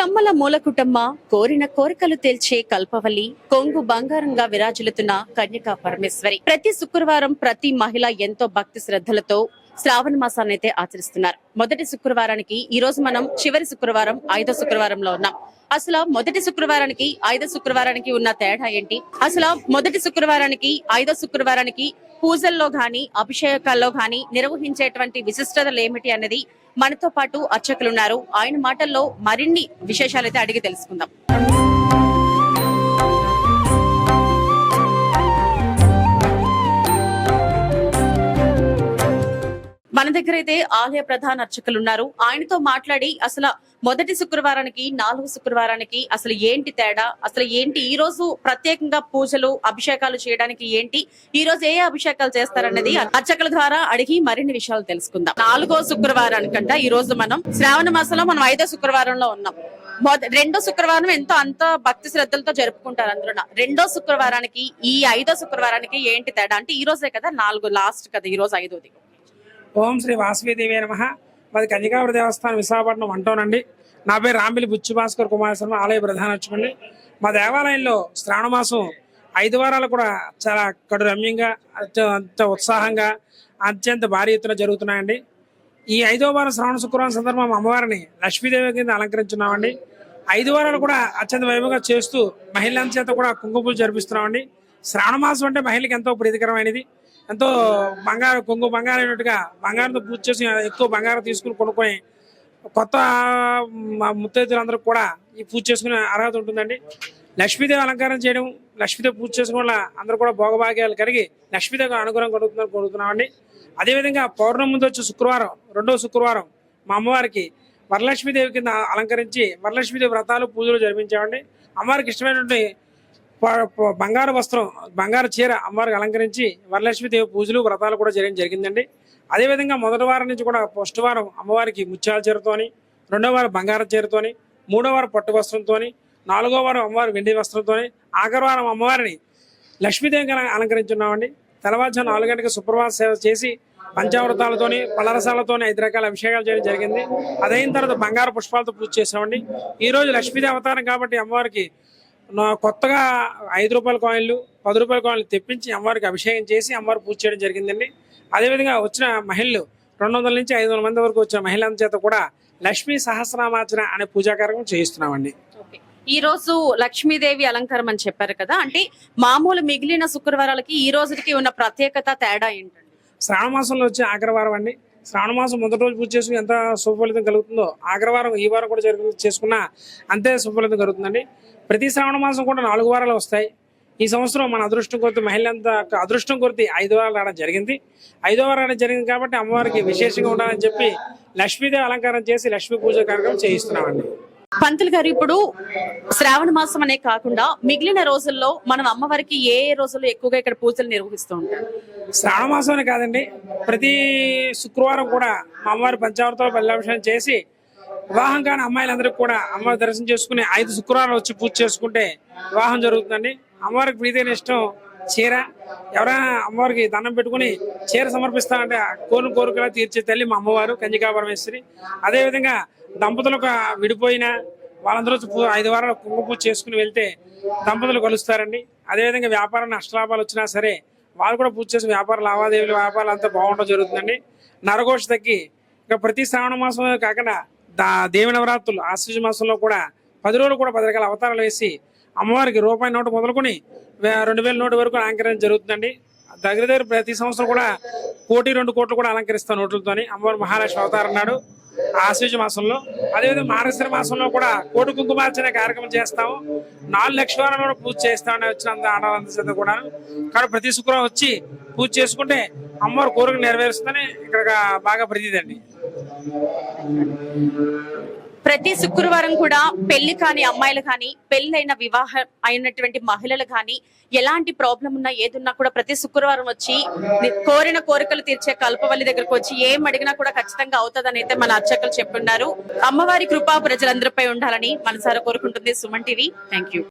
రమ్మల మూల కుటుంబ కోరిన కోరికలు తేల్చే కల్పవల్లి కొంగు బంగారంగా విరాజిల్లుతున్న కన్యకా పరమేశ్వరి. ప్రతి శుక్రవారం ప్రతి మహిళ ఎంతో భక్తి శ్రద్ధలతో శ్రావణ మాసాన్ని అయితే ఆచరిస్తున్నారు. మొదటి శుక్రవారానికి ఈ రోజు మనం చివరి శుక్రవారం ఐదో శుక్రవారంలో ఉన్నాం. అసలు మొదటి శుక్రవారానికి ఐదో శుక్రవారానికి ఉన్న తేడా ఏంటి? అసలు మొదటి శుక్రవారానికి ఐదో శుక్రవారానికి పూజల్లో గాని అభిషేకాల్లో గాని నిర్వహించేటువంటి విశిష్టతలు ఏమిటి అనేది మనతో పాటు అర్చకులు ఉన్నారు. ఆయన మాటల్లో మరిన్ని విశేషాలు అయితే అడిగి తెలుసుకుందాం. దగ్గర అయితే ఆలయ ప్రధాన అర్చకులు ఉన్నారు ఆయనతో మాట్లాడి అసలు మొదటి శుక్రవారానికి నాలుగు శుక్రవారానికి అసలు ఏంటి తేడా? అసలు ఏంటి? ఈ రోజు ప్రత్యేకంగా పూజలు అభిషేకాలు చేయడానికి ఏంటి? ఈ రోజు ఏ అభిషేకాలు చేస్తారన్నది అర్చకుల ద్వారా అడిగి మరిన్ని విషయాలు తెలుసుకుందాం. నాలుగో శుక్రవారానికంట ఈ రోజు మనం శ్రావణ మాసంలో మనం ఐదో శుక్రవారంలో ఉన్నాం. రెండో శుక్రవారం ఎంతో అంత భక్తి శ్రద్ధలతో జరుపుకుంటారు అందరూ రెండో శుక్రవారానికి ఈ ఐదో శుక్రవారానికి ఏంటి తేడా? అంటే ఈ రోజే కదా నాలుగు లాస్ట్ కదా ఈ రోజు ఐదోది ఓం శ్రీ వాసవీదేవి నమ. మాది కన్యకాపుర దేవస్థానం విశాఖపట్నం అంటోనండి. నా పేరు రాంబిలి బుచ్చి భాస్కర్ కుమార శర్మ ఆలయ ప్రధాన వచ్చుకోండి మా దేవాలయంలో శ్రావణ మాసం ఐదు వారాలు కూడా చాలా కడు రమ్యంగా అత్యంత ఉత్సాహంగా అత్యంత భారీ ఎత్తున జరుగుతున్నాయండి. ఈ ఐదో వారం శ్రావణ శుక్రవారం సందర్భం మా అమ్మవారిని లక్ష్మీదేవి కింద అలంకరించున్నామండి. ఐదు వారాలు కూడా అత్యంత వైభవంగా చేస్తూ మహిళల చేత కూడా కుంకుమ పూజ జరిపిస్తున్నామండి. శ్రావణ మాసం అంటే మహిళకి ఎంతో ప్రీతికరమైనది. ఎంతో బంగారం కొంగు బంగారం అయినట్టుగా బంగారంతో పూజ చేసి ఎక్కువ బంగారం తీసుకుని కొనుక్కొని కొత్త ముత్తైదులందరూ కూడా ఈ పూజ చేసుకునే అర్హత ఉంటుందండి. లక్ష్మీదేవి అలంకారం చేయడం లక్ష్మీదేవి పూజ చేసుకోవడం వల్ల అందరూ కూడా భోగభాగ్యాలు కలిగి లక్ష్మీదేవి అనుగ్రహం కలుగుతుందని కోరుతున్నామండి. అదేవిధంగా పౌర్ణమి ముందు వచ్చే శుక్రవారం రెండో శుక్రవారం మా అమ్మవారికి వరలక్ష్మీదేవి కింద అలంకరించి వరలక్ష్మీదేవి వ్రతాలు పూజలు జరిపించామండి. అమ్మవారికి ఇష్టమైనటువంటి బంగారు వస్త్రం బంగారు చీర అమ్మవారికి అలంకరించి వరలక్ష్మీదేవి పూజలు వ్రతాలు కూడా చేయడం జరిగిందండి. అదేవిధంగా మొదటి వారం నుంచి కూడా ఫస్ట్ వారం అమ్మవారికి ముత్యాల చీరతోని రెండో వారం బంగారు చీరతోని మూడో వారం పట్టు వస్త్రంతోని నాలుగో వారం అమ్మవారి వెండి వస్త్రంతోని ఆఖరి వారం అమ్మవారిని లక్ష్మీదేవికి అలంకరించున్నామండి. తెల్లవారుజాము నాలుగు గంటలకు సుప్రభాత సేవ చేసి పంచామృతాలతోని పలరసాలతోని ఐదు రకాల అభిషేకాలు చేయడం జరిగింది. అదైన తర్వాత బంగారు పుష్పాలతో పూజ చేసామండి ఈ రోజు లక్ష్మీదేవి అవతారం కాబట్టి అమ్మవారికి కొత్తగా ఐదు రూపాయల కాయిన్లు పది రూపాయల కాయిన్లు తెప్పించి అమ్మవారికి అభిషేకం చేసి అమ్మవారికి పూజ చేయడం జరిగిందండి. అదేవిధంగా వచ్చిన మహిళలు రెండు వందల నుంచి ఐదు వందల మంది వరకు వచ్చిన మహిళల చేత కూడా లక్ష్మీ సహస్రనామార్చన అనే పూజా కార్యక్రమం చేయిస్తున్నామండి. ఈ రోజు లక్ష్మీదేవి అలంకారం అని చెప్పారు కదా అంటే మామూలు మిగిలిన శుక్రవారాలకి ఈ రోజుకి ఉన్న ప్రత్యేకత తేడా ఏంటండి? శ్రావణ మాసంలో వచ్చే ఆగ్రవారం అండి. శ్రావణమాసం మొదటి రోజు పూజ చేసుకుని ఎంత శుభఫలితం కలుగుతుందో ఆగ్రవారం ఈ వారం కూడా జరిగి చేసుకున్నా అంతే శుభఫలితం కలుగుతుందండి. ప్రతి శ్రావణ మాసం కూడా నాలుగు వారాలు వస్తాయి. ఈ సంవత్సరం మన అదృష్టం కొద్ది మహిళంతా అదృష్టం కొద్ది ఐదు వారాలు రావడం జరిగింది. ఐదో వారం రావడం జరిగింది కాబట్టి అమ్మవారికి విశేషంగా ఉండాలని చెప్పి లక్ష్మీదేవి అలంకారం చేసి లక్ష్మీ పూజ కార్యక్రమం చేయిస్తున్నామండి. పంతులు గారు ఇప్పుడు శ్రావణ మాసం అనే కాకుండా మిగిలిన రోజుల్లో మనం అమ్మవారికి ఏ ఏ రోజుల్లో ఎక్కువగా ఇక్కడ పూజలు నిర్వహిస్తూ ఉంటారు? శ్రావణ మాసమే కాదండి. ప్రతి శుక్రవారం కూడా మా అమ్మవారి పంచామృతాలు బల్లాభిషేకం చేసి వివాహం కాని అమ్మాయిలందరికీ కూడా అమ్మవారి దర్శనం చేసుకుని ఐదు శుక్రవారాలు వచ్చి పూజ చేసుకుంటే వివాహం జరుగుతుందండి. అమ్మవారికి ప్రీతైన ఇష్టం చీర. ఎవరైనా అమ్మవారికి దండం పెట్టుకుని చీర సమర్పిస్తానంటే ఆ కోరిన కోరికలా తీర్చే తల్లి మా అమ్మవారు కంజికా పరమేశ్వరి. అదేవిధంగా దంపతులకు విడిపోయిన వాళ్ళందరూ ఐదు వారాలు కుంకుమ పూజ చేసుకుని వెళ్తే దంపతులు కలుస్తారండి. అదేవిధంగా వ్యాపార నష్టలాభాలు వచ్చినా సరే వాళ్ళు కూడా పూజ చేసి వ్యాపార లావాదేవీలు వ్యాపారాలు అంతా బాగుండడం జరుగుతుందండి. నరఘోష తగ్గి ఇక ప్రతి శ్రావణ మాసంలో కాకుండా దా దేవి నవరాత్రులు ఆశ్వజ మాసంలో కూడా పది రోజులు కూడా పది రకాల అవతారాలు వేసి అమ్మవారికి రూపాయి నోటు మొదలుకొని రెండు వేల నోటు వరకు అలంకరణ జరుగుతుందండి. దగ్గర దగ్గర ప్రతి సంవత్సరం కూడా కోటి రెండు కోట్లు కూడా అలంకరిస్తాం నోట్లతోని. అమ్మవారు మహాలక్ష్మి అవతారం నాడు ఆశ్వజ మాసంలో. అదేవిధంగా మార్గశిర మాసంలో కూడా కోటి కుంకుమార్చన కార్యక్రమం చేస్తాము. నాలుగు లక్షల కూడా పూజ చేస్తామని వచ్చినంత ఆడవాళ్ళందరి చేత కూడా కాబట్టి ప్రతి శుక్రవారం వచ్చి పూజ చేసుకుంటే అమ్మవారి కోరిక నెరవేరుస్తుందని ఇక్కడ బాగా ప్రతీదండి ప్రతి శుక్రవారం కూడా పెళ్ళి కాని అమ్మాయిలు కానీ పెళ్ళైన వివాహం అయినటువంటి మహిళలు కానీ ఎలాంటి ప్రాబ్లం ఉన్నా ఏదున్నా కూడా ప్రతి శుక్రవారం వచ్చి కోరిన కోరికలు తీర్చే కల్పవల్లి దగ్గరకు వచ్చి ఏం అడిగినా కూడా ఖచ్చితంగా అవుతుందని అయితే మన అర్చకులు చెప్పున్నారు అమ్మవారి కృపా ప్రజలందరిపై ఉండాలని మనసారా కోరుకుంటుంది సుమన్ టీవీ. Thank you